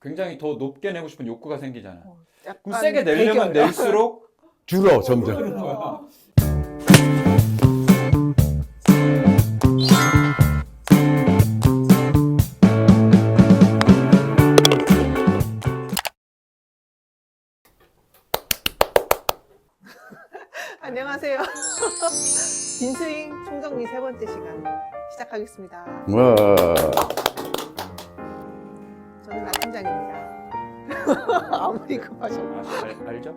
굉장히 더 높게 내고 싶은 욕구가 생기잖아. 어, 그럼 세게 내려면 대결. 낼수록 줄어 점점. 그러는 거야. 안녕하세요. 빈스윙 총정리 세 번째 시간 시작하겠습니다. 와. 아무리 급하셔. 아, 알, 알죠?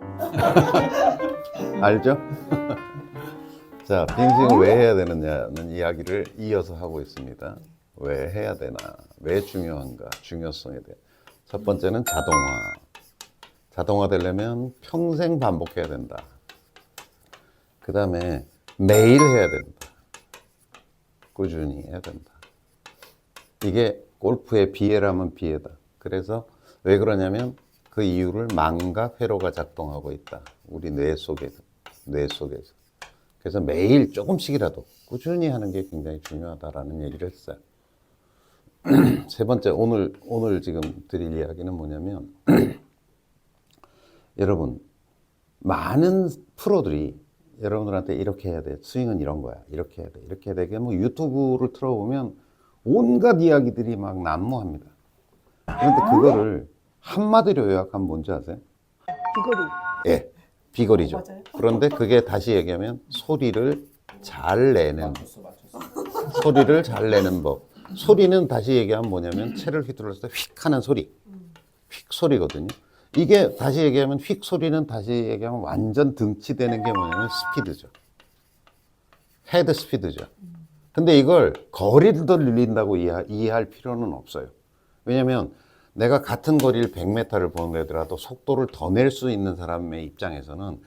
알죠? 자, 빙싱을 왜 해야 되느냐는 이야기를 이어서 하고 있습니다. 왜 해야 되나? 왜 중요한가? 중요성에 대해. 첫 번째는 자동화. 자동화 되려면 평생 반복해야 된다. 그 다음에 매일 해야 된다. 꾸준히 해야 된다. 이게 골프의 비애라면 비애다. 그래서 왜 그러냐면 그 이유를 망과 회로가 작동하고 있다. 우리 뇌 속에서. 뇌 속에서. 그래서 매일 조금씩이라도 꾸준히 하는 게 굉장히 중요하다라는 얘기를 했어요. 세 번째, 오늘, 오늘 지금 드릴 이야기는 뭐냐면, 여러분, 많은 프로들이 여러분들한테 이렇게 해야 돼. 스윙은 이런 거야. 이렇게 해야 돼. 이렇게 해야 돼. 뭐 유튜브를 틀어보면 온갖 이야기들이 막 난무합니다. 그런데 그거를 한마디로 요약하면 뭔지 아세요? 비거리. 예, 비거리죠. 맞아요. 그런데 그게 다시 얘기하면 소리를 잘 내는 소리를 잘 내는 법. 소리는 다시 얘기하면 뭐냐면 채를 휘둘렀을 때 휙 하는 소리. 휙 소리거든요. 이게 다시 얘기하면 휙 소리는 다시 얘기하면 완전 등치되는 게 뭐냐면 스피드죠. 헤드 스피드죠. 근데 이걸 거리를 더 늘린다고 이해, 이해할 필요는 없어요. 왜냐면 내가 같은 거리를 100m를 보내더라도 속도를 더 낼 수 있는 사람의 입장에서는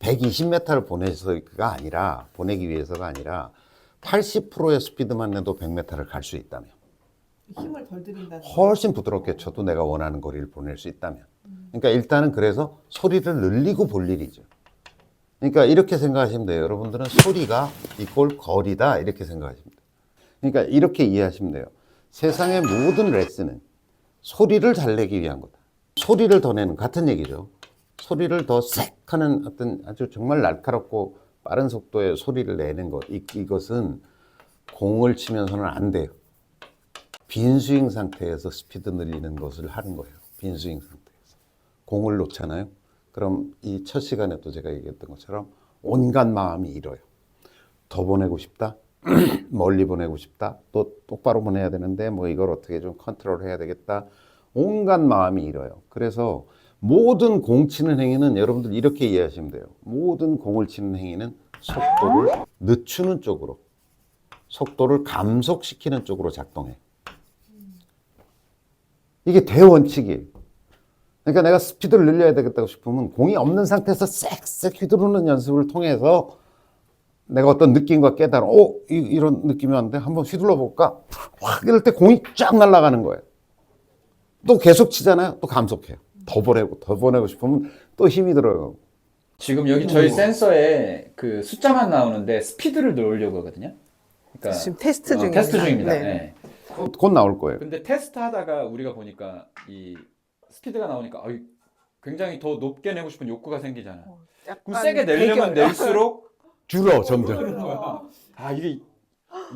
120m를 보내서가 아니라 보내기 위해서가 아니라 80%의 스피드만 내도 100m를 갈 수 있다면 힘을 덜 들인다는 훨씬 부드럽게 쳐도 내가 원하는 거리를 보낼 수 있다면 그러니까 일단은 그래서 소리를 늘리고 볼 일이죠. 그러니까 이렇게 생각하시면 돼요. 여러분들은 소리가 이꼴 거리다 이렇게 생각하시면 돼요. 그러니까 이렇게 이해하시면 돼요. 세상의 모든 레슨은 소리를 잘 내기 위한 거다. 소리를 더 내는 같은 얘기죠. 소리를 더 색 하는 어떤 아주 정말 날카롭고 빠른 속도의 소리를 내는 것. 이, 이것은 공을 치면서는 안 돼요. 빈 스윙 상태에서 스피드 늘리는 것을 하는 거예요. 빈 스윙 상태에서. 공을 놓잖아요. 그럼 이 첫 시간에도 제가 얘기했던 것처럼 온갖 마음이 일어요. 더 보내고 싶다. 멀리 보내고 싶다. 또 똑바로 보내야 되는데 뭐 이걸 어떻게 좀 컨트롤 해야 되겠다. 온갖 마음이 일어요. 그래서 모든 공 치는 행위는 여러분들 이렇게 이해하시면 돼요. 모든 공을 치는 행위는 속도를 늦추는 쪽으로, 속도를 감속시키는 쪽으로 작동해. 이게 대원칙이에요. 그러니까 내가 스피드를 늘려야 되겠다고 싶으면 공이 없는 상태에서 쌕쌕 휘두르는 연습을 통해서 내가 어떤 느낌과 깨달아, 어, 이, 이런 느낌이 왔는데 한번 휘둘러 볼까? 확 이럴 때 공이 쫙 날아가는 거예요. 또 계속 치잖아요. 또 감속해요. 더 보내고, 더 보내고 싶으면 또 힘이 들어요. 지금 여기 저희 센서에 그 숫자만 나오는데 스피드를 넣으려고 하거든요. 그러니까 지금 테스트 어, 중입니다. 테스트 중입니다. 네. 네. 곧, 곧 나올 거예요. 근데 테스트 하다가 우리가 보니까 이 스피드가 나오니까 어이, 굉장히 더 높게 내고 싶은 욕구가 생기잖아. 어, 그럼 세게 내려면. 낼수록 줄어, 점점. 아 이게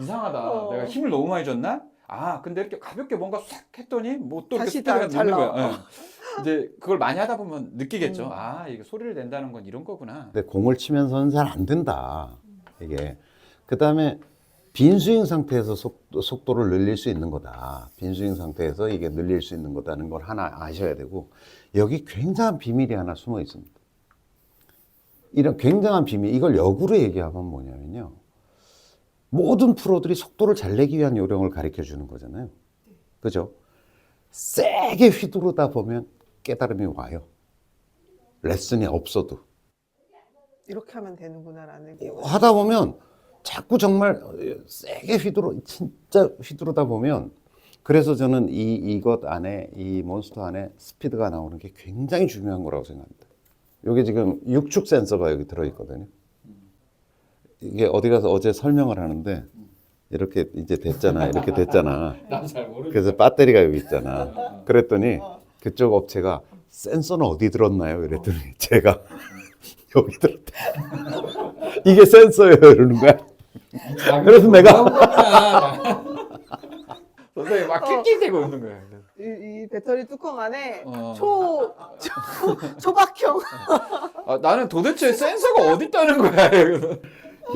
이상하다. 어. 내가 힘을 너무 많이 줬나? 아 근데 이렇게 가볍게 뭔가 싹 했더니 뭐 또 이렇게 다시 다잘 나와. 거야. 예. 이제 그걸 많이 하다 보면 느끼겠죠. 음. 아 이게 소리를 낸다는 건 이런 거구나. 근데 공을 치면서는 잘 안 된다. 이게. 그 다음에 빈 스윙 상태에서 속, 속도를 늘릴 수 있는 거다. 빈 스윙 상태에서 이게 늘릴 수 있는 거다는 걸 하나 아셔야 되고, 여기 굉장한 비밀이 하나 숨어 있습니다. 이런 굉장한 비밀, 이걸 역으로 얘기하면 뭐냐면요. 모든 프로들이 속도를 잘 내기 위한 요령을 가르쳐 주는 거잖아요. 그죠? 세게 휘두르다 보면 깨달음이 와요. 레슨이 없어도. 이렇게 하면 되는구나라는 게 하다 보면 자꾸 정말 세게 휘두르 진짜 휘두르다 보면 그래서 저는 이 이것 안에 이 몬스터 안에 스피드가 나오는 게 굉장히 중요한 거라고 생각합니다. 여기 지금 육축 센서가 여기 들어 있거든요. 이게 어디 가서 어제 설명을 하는데 이렇게 이제 됐잖아. 이렇게 됐잖아. 난잘 모르. 그래서 배터리가 여기 있잖아. 그랬더니 그쪽 업체가 센서는 어디 들었나요? 이랬더니 제가 여기 들었대. 이게 센서예요, 이러는 거야. 그래서 내가- 선생님 막 낄낄대고 웃는 거야. 이, 이 배터리 뚜껑 안에 어. 초, 초 초박형 아, 나는 도대체 센서가 어디 있다는 거야.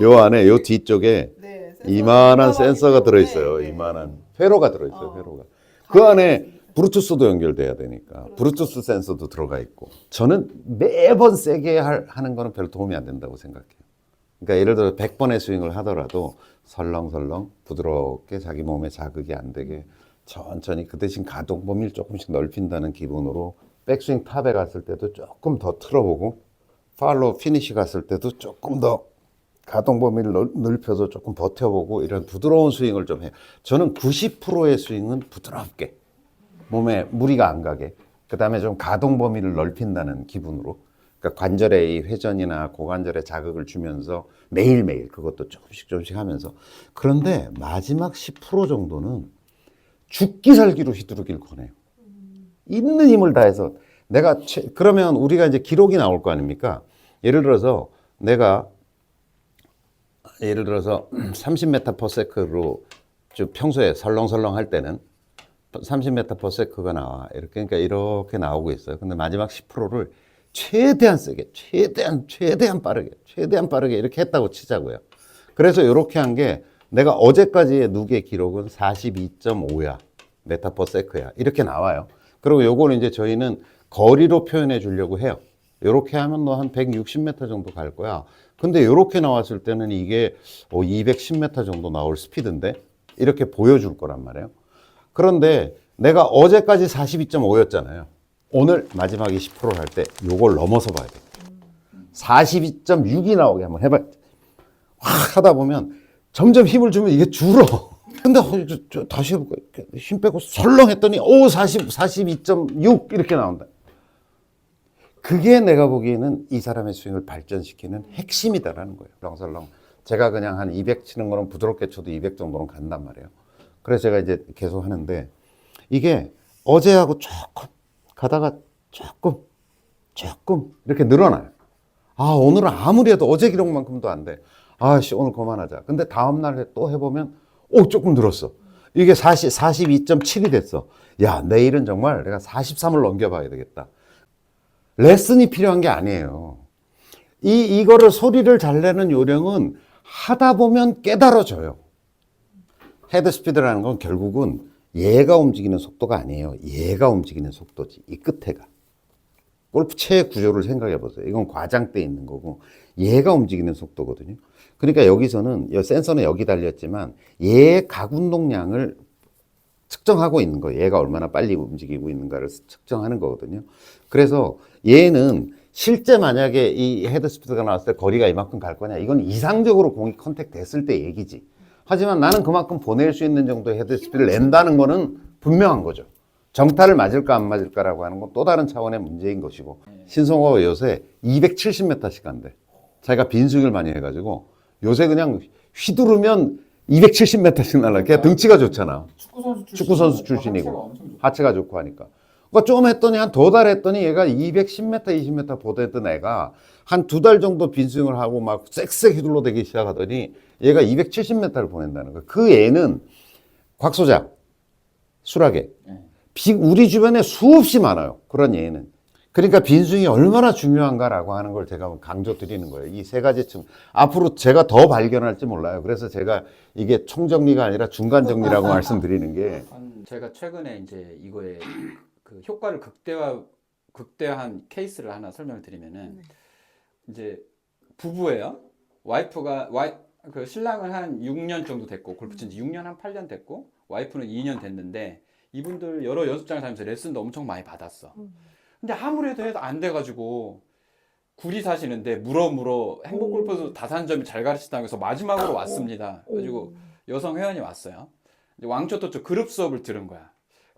요 안에 요 뒤쪽에 네, 센서가 이만한 들어가기 센서가 때문에 들어있어요. 네. 이만한 회로가 들어있어요. 어. 회로가. 그 안에 브루투스도 연결돼야 되니까 브루투스 센서도 들어가 있고 저는 매번 세게 할- 하는 거는 별 도움이 안 된다고 생각해요. 그러니까 예를 들어 100번의 스윙을 하더라도 설렁설렁 부드럽게 자기 몸에 자극이 안 되게 천천히 그 대신 가동 범위를 조금씩 넓힌다는 기분으로 백스윙 탑에 갔을 때도 조금 더 틀어보고 팔로우 피니시 갔을 때도 조금 더 가동 범위를 넓- 넓혀서 조금 버텨보고 이런 부드러운 스윙을 좀 해요. 저는 90%의 스윙은 부드럽게 몸에 무리가 안 가게 그 다음에 좀 가동 범위를 넓힌다는 기분으로 그러니까 관절의 이 회전이나 고관절에 자극을 주면서 매일매일 그것도 조금씩 조금씩 하면서 그런데 마지막 10% 정도는 죽기 살기로 휘두르길 권해요. 있는 힘을 다해서 내가 최- 그러면 우리가 이제 기록이 나올 거 아닙니까? 예를 들어서 내가 예를 들어서 30m per sec로 좀 평소에 설렁설렁 할 때는 30m per sec가 나와. 이렇게 그러니까 이렇게 나오고 있어요. 근데 마지막 10%를 최대한 세게, 최대한 최대한 빠르게, 최대한 빠르게 이렇게 했다고 치자고요. 그래서 이렇게 한 게 내가 어제까지의 누계 기록은 42.5야. 메타 퍼 세크야. 이렇게 나와요. 그리고 요거는 이제 저희는 거리로 표현해 주려고 해요. 요렇게 하면 너 한 160m 정도 갈 거야. 근데 요렇게 나왔을 때는 이게 어, 210m 정도 나올 스피드인데 이렇게 보여줄 거란 말이에요. 그런데 내가 어제까지 42.5였잖아요. 오늘 마지막에 10%를 할때 요걸 넘어서 봐야 돼. 42.6이 나오게 한번 해봐. 확 하다 보면 점점 힘을 주면 이게 줄어. 근데 어, 저, 저, 다시 해볼까? 힘 빼고 설렁 했더니 오 40, 42.6 이렇게 나온다. 그게 내가 보기에는 이 사람의 스윙을 발전시키는 핵심이다라는 거예요. 설렁설렁. 제가 그냥 한 200 치는 거는 부드럽게 쳐도 200 정도는 간단 말이에요. 그래서 제가 이제 계속 하는데 이게 어제하고 조금 가다가 조금 조금 이렇게 늘어나요. 아 오늘은 아무리 해도 어제 기록만큼도 안 돼. 아씨 오늘 그만하자. 근데 다음 날에 또 해보면 오 조금 늘었어. 이게 40, 42.7이 됐어. 야 내일은 정말 내가 43을 넘겨봐야 되겠다. 레슨이 필요한 게 아니에요. 이 이거를 소리를 잘 내는 요령은 하다 보면 깨달아져요. 헤드 스피드라는 건 결국은 얘가 움직이는 속도가 아니에요. 얘가 움직이는 속도지. 이 끝에가. 골프채의 구조를 생각해 보세요. 이건 과장돼 있는 거고 얘가 움직이는 속도거든요. 그러니까 여기서는 이 센서는 여기 달렸지만 얘의 가운동량을 측정하고 있는 거예요. 얘가 얼마나 빨리 움직이고 있는가를 측정하는 거거든요. 그래서 얘는 실제 만약에 이 헤드 스피드가 나왔을 때 거리가 이만큼 갈 거냐 이건 이상적으로 공이 컨택 됐을 때 얘기지. 하지만 나는 그만큼 보낼 수 있는 정도의 헤드 스피드를 낸다는 거는 분명한 거죠. 정타를 맞을까 안 맞을까라고 하는 건 또 다른 차원의 문제인 것이고 신성호가 요새 270m씩 간대. 자기가 빈스윙을 많이 해가지고 요새 그냥 휘두르면 270m씩 날라. 걔 등치가 좋잖아. 축구 선수 출신. 축구 선수 출신이고. 하체가 좋고. 하체가 좋고 하니까. 그러니까 좀 했더니 한 두 달 했더니 얘가 210m, 20m 보던 애가 한 두 달 정도 빈스윙을 하고 막 쌕쌕 휘둘러 대기 시작하더니 얘가 270m를 보낸다는 거야. 그 애는 곽 소장, 수락에 네. 비- 우리 주변에 수없이 많아요. 그런 예는. 그러니까 빈스윙이 얼마나 중요한가라고 하는 걸 제가 강조 드리는 거예요. 이 세 가지 층. 앞으로 제가 더 발견할지 몰라요. 그래서 제가 이게 총정리가 아니라 중간정리라고 말씀드리는 게한 제가 최근에 이제 이거에 그 효과를 극대화 극대화한 케이스를 하나 설명을 드리면은 이제 부부예요. 와이프가 와이 그 신랑은 한 6년 정도 됐고 골프 친지 6년 한 8년 됐고 와이프는 2년 됐는데 이분들 여러 연습장을 다니면서 레슨도 엄청 많이 받았어. 근데 아무래도 해도 안 돼가지고 구리 사시는데 물어 물어 행복 골프도 다산점이 잘 가르치다고 해서 마지막으로 왔습니다. 그래가지고 여성 회원이 왔어요. 이제 왕초토 쪽 그룹 수업을 들은 거야.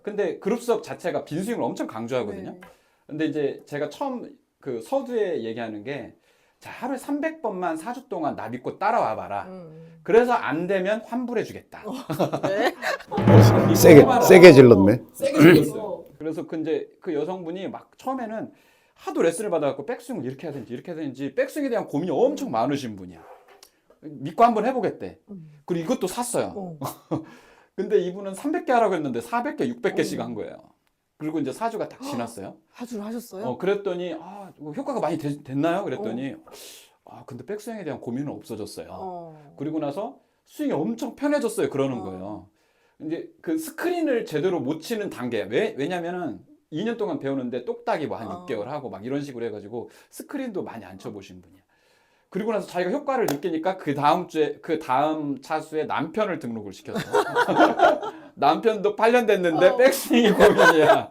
근데 그룹 수업 자체가 빈스윙을 엄청 강조하거든요. 네. 근데 이제 제가 처음 그 서두에 얘기하는 게 자, 하루에 300번만 4주 동안 나 믿고 따라와 봐라. 음. 그래서 안 되면 환불해 주겠다. 네. 세게 세게 질렀네. 세게 질렀어요. 그래서 그 이제 그 여성분이 막 처음에는 하도 레슨을 받아갖고 백스윙을 이렇게 해야 되는지 이렇게 해야 되는지 백스윙에 대한 고민이 엄청 많으신 분이야. 믿고 한번 해보겠대. 음. 그리고 이것도 샀어요. 어. 근데 이분은 300개 하라고 했는데 400개, 600개씩 한 거예요. 그리고 이제 4주가 딱 지났어요. 하주를 하셨어요? 어, 그랬더니 아, 이거 효과가 많이 되- 됐나요? 그랬더니 아, 근데 백스윙에 대한 고민은 없어졌어요. 어. 그리고 나서 스윙이 엄청 편해졌어요. 그러는 어. 거예요. 이제 그 스크린을 제대로 못 치는 단계. 왜 왜냐면은 2년 동안 배우는데 똑딱이 뭐 한 어. 6개월 하고 막 이런 식으로 해가지고 스크린도 많이 안 쳐보신 분이야. 그리고 나서 자기가 효과를 느끼니까 그 다음 주에 그 다음 차수에 남편을 등록을 시켰어. 남편도 8년 됐는데 어. 백스윙이 고민이야.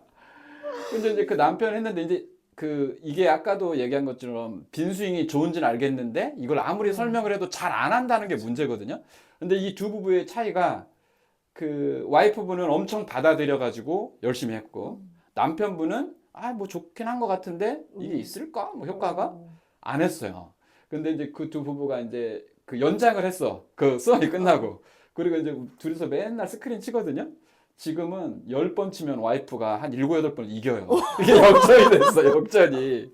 근데 이제 그 남편 했는데 이제 그 이게 아까도 얘기한 것처럼 빈 스윙이 좋은지는 알겠는데 이걸 아무리 설명을 해도 잘 안 한다는 게 문제거든요. 근데 이 두 부부의 차이가 그 와이프분은 엄청 받아들여 가지고 열심히 했고 남편분은 아 뭐 좋긴 한 것 같은데 이게 음. 있을까 뭐 효과가 어. 안 했어요. 근데 이제 그 두 부부가 이제 그 연장을 했어. 그 수업이 끝나고. 그리고 이제 둘이서 맨날 스크린 치거든요. 지금은 10번 치면 와이프가 한 7, 8번 이겨요. 이게 역전이 됐어, 역전이.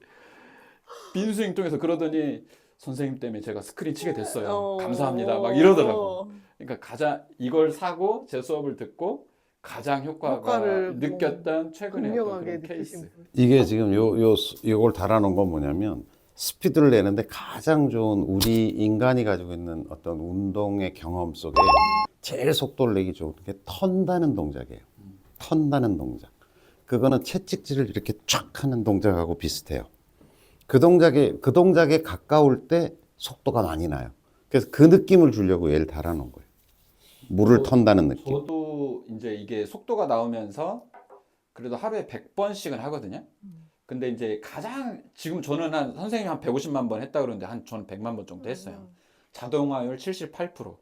빈스윙 통해서 그러더니 선생님 때문에 제가 스크린 치게 됐어요. 어. 감사합니다. 막 이러더라고. 그러니까 가장 이걸 사고 제 수업을 듣고 가장 효과가 효과를 느꼈던 최근의 어떤 분명하게 그런 느끼신 케이스. 분. 이게 지금 요, 요, 요걸 달아놓은 건 뭐냐면 스피드를 내는데 가장 좋은 우리 인간이 가지고 있는 어떤 운동의 경험 속에 제일 속도를 내기 좋은 게 턴다는 동작이에요. 턴다는 동작. 그거는 채찍질을 이렇게 촥 하는 동작하고 비슷해요. 그 동작에, 그 동작에 가까울 때 속도가 많이 나요. 그래서 그 느낌을 주려고 얘를 달아놓은 거예요. 물을 저- 턴다는 느낌. 저도 이제 이게 속도가 나오면서 그래도 하루에 100번씩은 하거든요. 근데 이제 가장 지금 저는 한 선생님이 한 150만 번 했다 그러는데 한 저는 100만 번 정도 했어요. 자동화율 78%.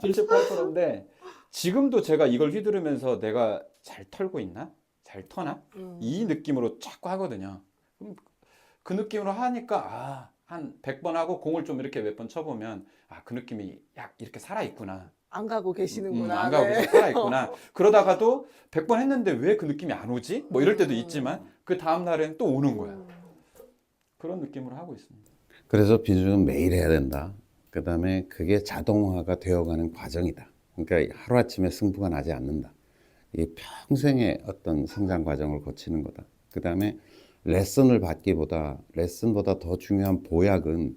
78%인데 지금도 제가 이걸 휘두르면서 내가 잘 털고 있나? 잘 터나? 음. 이 느낌으로 자꾸 하거든요. 그럼 그 느낌으로 하니까 아, 한 100번 하고 공을 좀 이렇게 몇 번 쳐보면 아, 그 느낌이 약 이렇게 살아 있구나. 안 가고 계시는구나. 음, 안 가고 네. 계속 살아있구나. 그러다가도 100번 했는데 왜 그 느낌이 안 오지? 뭐 이럴 때도 있지만 그 다음 날엔 또 오는 거야. 음. 그런 느낌으로 하고 있습니다. 그래서 빈수는 매일 해야 된다. 그 다음에 그게 자동화가 되어가는 과정이다. 그러니까 하루아침에 승부가 나지 않는다. 이게 평생의 어떤 성장 과정을 거치는 거다. 그 다음에 레슨을 받기보다, 레슨보다 더 중요한 보약은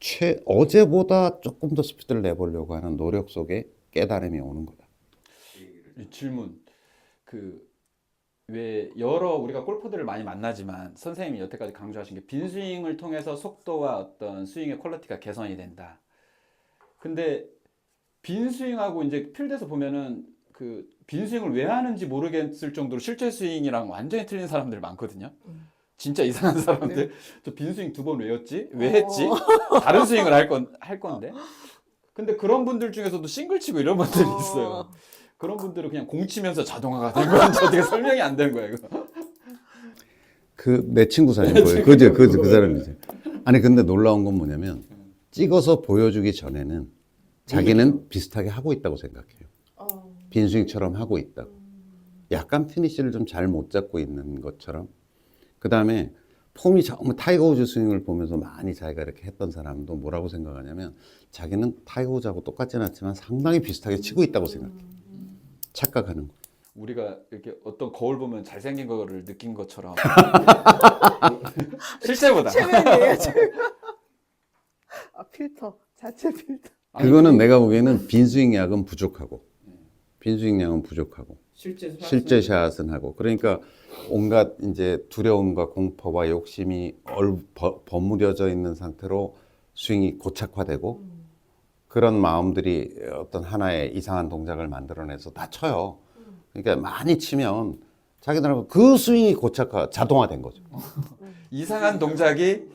최, 어제보다 조금 더 스피드를 내보려고 하는 노력 속에 깨달음이 오는 거다. 이 질문 그 왜 여러 우리가 골퍼들을 많이 만나지만 선생님이 여태까지 강조하신 게 빈스윙을 통해서 속도와 어떤 스윙의 퀄리티가 개선이 된다. 근데 빈스윙하고 이제 필드에서 보면은 그 빈스윙을 왜 하는지 모르겠을 정도로 실제 스윙이랑 완전히 틀린 사람들 많거든요. 음. 진짜 이상한 사람들. 저 빈 스윙 두번 외웠지? 왜 어. 했지? 다른 스윙을 할 건, 할 건데. 근데 그런 분들 중에서도 싱글 치고 이런 분들이 어. 있어요. 그런 분들은 그냥 공 치면서 자동화가 된 건지 어떻게 설명이 안 되는 거야, 이거. 그 내 친구 사진 보여. 그죠? 그, 그 사람이지. 아니 근데 놀라운 건 뭐냐면 찍어서 보여주기 전에는 자기는 비슷하게 하고 있다고 생각해요. 어. 빈스윙처럼 하고 있다고. 약간 피니시를 좀 잘 못 잡고 있는 것처럼. 그 다음에 폼이 정말 타이거 우즈 스윙을 보면서 많이 자기가 이렇게 했던 사람도 뭐라고 생각하냐면 자기는 타이거 우즈하고 똑같진 않지만 상당히 비슷하게 치고 있다고 생각해. 착각하는 거. 우리가 이렇게 어떤 거울 보면 잘생긴 거를 느낀 것처럼. 실제보다. 최면이에요. 최면. 아 필터 자체 필터. 그거는 내가 보기에는 빈스윙 약은 부족하고 빈스윙 약은 부족하고 실제 실제 샷은 하고 그러니까 온갖 이제 두려움과 공포와 욕심이 얼, 버, 버무려져 있는 상태로 스윙이 고착화되고 그런 마음들이 어떤 하나의 이상한 동작을 만들어내서 다 쳐요. 그러니까 많이 치면 자기들하고 그 스윙이 고착화 자동화된 거죠. 이상한 동작이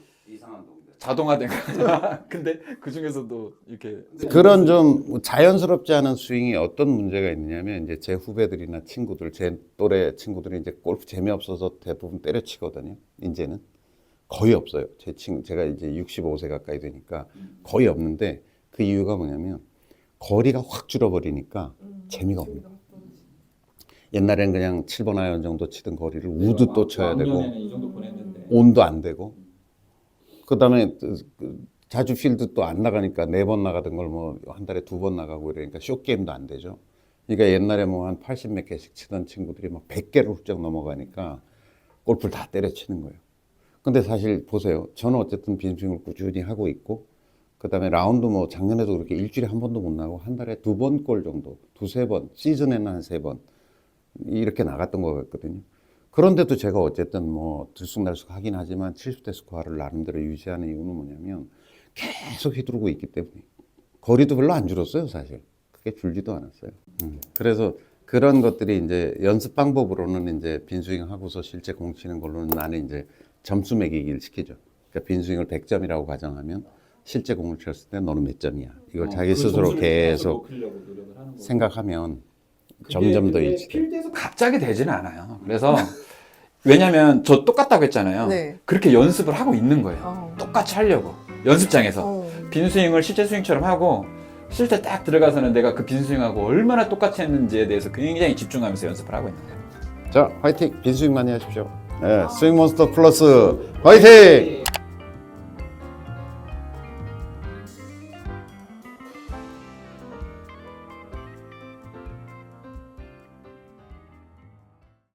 자동화된 거야. 근데 그 중에서도 이렇게 그런 좀 자연스럽지 않은 스윙이 어떤 문제가 있느냐면 이제 제 후배들이나 친구들, 제 또래 친구들이 이제 골프 재미없어서 대부분 때려치거든요. 이제는 거의 없어요. 제 친, 제가 이제 65세 가까이 되니까 거의 없는데 그 이유가 뭐냐면 거리가 확 줄어버리니까 재미가 없는 거예요. 옛날에는 그냥 7번 아이언 정도 치던 거리를 우드 또 쳐야 되고 작년에는 이 정도 보냈는데. 온도 안 되고 그다음에 그 자주 필드 또 안 나가니까 네 번 나가던 걸 뭐 한 달에 두 번 나가고 이러니까 쇼 게임도 안 되죠. 그러니까 옛날에 뭐 한 80 몇 개씩 치던 친구들이 막 100개를 훌쩍 넘어가니까 골프를 다 때려치는 거예요. 근데 사실 보세요. 저는 어쨌든 빈스윙을 꾸준히 하고 있고 그다음에 라운드 뭐 작년에도 그렇게 일주일에 한 번도 못 나고 한 달에 두 번 골 정도, 두세 번, 시즌에는 한 세 번 이렇게 나갔던 것 같거든요. 그런데도 제가 어쨌든 뭐 들쑥날쑥 하긴 하지만 70대 스코어를 나름대로 유지하는 이유는 뭐냐면 계속 휘두르고 있기 때문에 거리도 별로 안 줄었어요 사실 크게 줄지도 않았어요. 음. 그래서 그런 것들이 이제 연습 방법으로는 이제 빈스윙 하고서 실제 공 치는 걸로는 나는 이제 점수 매기기를 시키죠. 그러니까 빈스윙을 100점이라고 가정하면 실제 공을 쳤을 때 너는 몇 점이야. 이걸 어, 자기 그 스스로 계속 거고. 생각하면 점점 더 일치. 필드에서 갑자기 되지는 않아요. 그래서 왜냐면 저 똑같다고 했잖아요. 네. 그렇게 연습을 하고 있는 거예요. 어. 똑같이 하려고 연습장에서 어. 빈 스윙을 실제 스윙처럼 하고 실제 딱 들어가서는 내가 그 빈 스윙하고 얼마나 똑같이 했는지에 대해서 굉장히 집중하면서 연습을 하고 있는 거예요. 자 화이팅 빈 스윙 많이 하십시오. 네, 스윙 몬스터 플러스 화이팅!